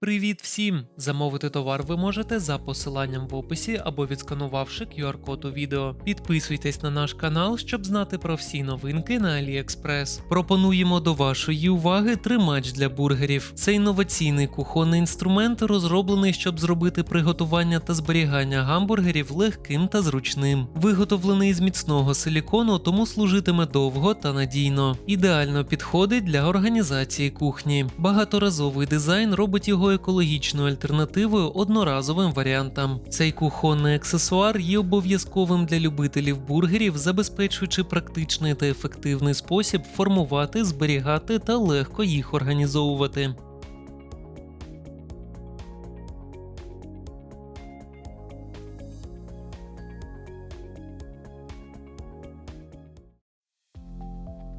Привіт всім! Замовити товар ви можете за посиланням в описі або відсканувавши QR-код у відео. Підписуйтесь на наш канал, щоб знати про всі новинки на AliExpress. Пропонуємо до вашої уваги тримач для бургерів. Це інноваційний кухонний інструмент, розроблений, щоб зробити приготування та зберігання гамбургерів легким та зручним. Виготовлений з міцного силікону, тому служитиме довго та надійно. Ідеально підходить для організації кухні. Багаторазовий дизайн робить його екологічною альтернативою одноразовим варіантам. Цей кухонний аксесуар є обов'язковим для любителів бургерів, забезпечуючи практичний та ефективний спосіб формувати, зберігати та легко їх організовувати.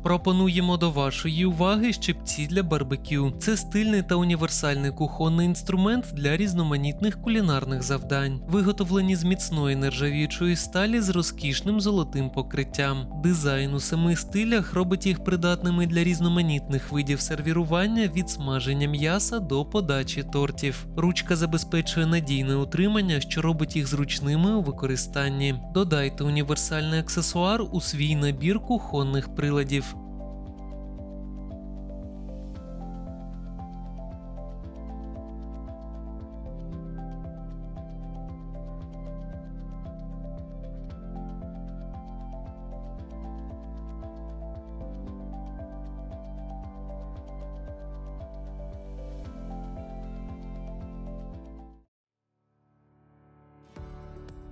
Пропонуємо до вашої уваги щипці для барбекю. Це стильний та універсальний кухонний інструмент для різноманітних кулінарних завдань, виготовлені з міцної нержавіючої сталі з розкішним золотим покриттям. Дизайн у семи стилях робить їх придатними для різноманітних видів сервірування від смаження м'яса до подачі тортів. Ручка забезпечує надійне утримання, що робить їх зручними у використанні. Додайте універсальний аксесуар у свій набір кухонних приладів.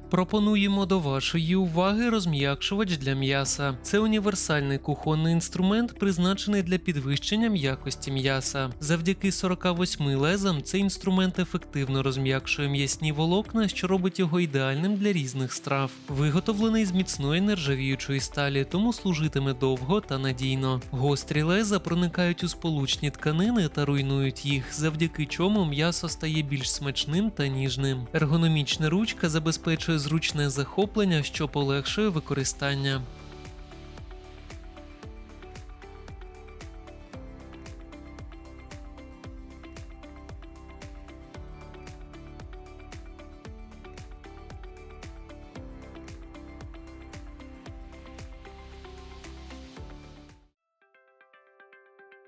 Пропонуємо до вашої уваги розм'якшувач для м'яса. Це універсальний кухонний інструмент, призначений для підвищення м'якості м'яса. Завдяки 48 лезам цей інструмент ефективно розм'якшує м'ясні волокна, що робить його ідеальним для різних страв. Виготовлений з міцної нержавіючої сталі, тому служитиме довго та надійно. Гострі леза проникають у сполучні тканини та руйнують їх, завдяки чому м'ясо стає більш смачним та ніжним. Ергономічна ручка забезпечує зручне захоплення, що полегшує використання.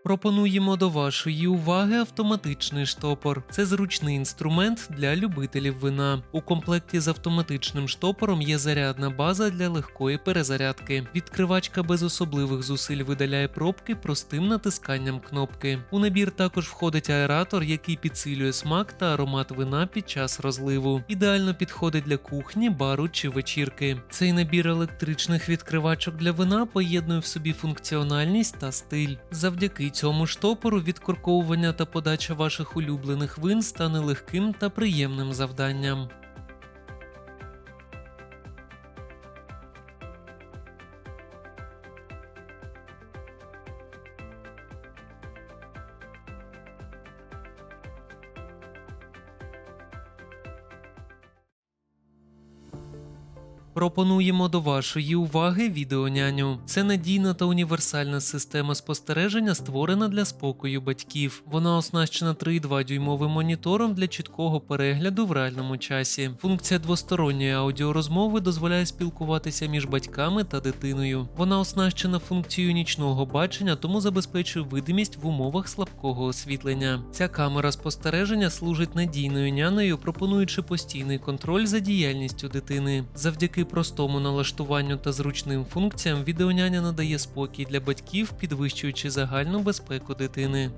Пропонуємо до вашої уваги автоматичний штопор. Це зручний інструмент для любителів вина. У комплекті з автоматичним штопором є зарядна база для легкої перезарядки. Відкривачка без особливих зусиль видаляє пробки простим натисканням кнопки. У набір також входить аератор, який підсилює смак та аромат вина під час розливу. Ідеально підходить для кухні, бару чи вечірки. Цей набір електричних відкривачок для вина поєднує в собі функціональність та стиль. Завдяки цьому штопору відкорковування та подача ваших улюблених вин стане легким та приємним завданням. Пропонуємо до вашої уваги відеоняню. Це надійна та універсальна система спостереження, створена для спокою батьків. Вона оснащена 3,2 дюймовим монітором для чіткого перегляду в реальному часі. Функція двосторонньої аудіорозмови дозволяє спілкуватися між батьками та дитиною. Вона оснащена функцією нічного бачення, тому забезпечує видимість в умовах слабкого освітлення. Ця камера спостереження служить надійною няною, пропонуючи постійний контроль за діяльністю дитини. Завдяки простому налаштуванню та зручним функціям відеоняня надає спокій для батьків, підвищуючи загальну безпеку дитини.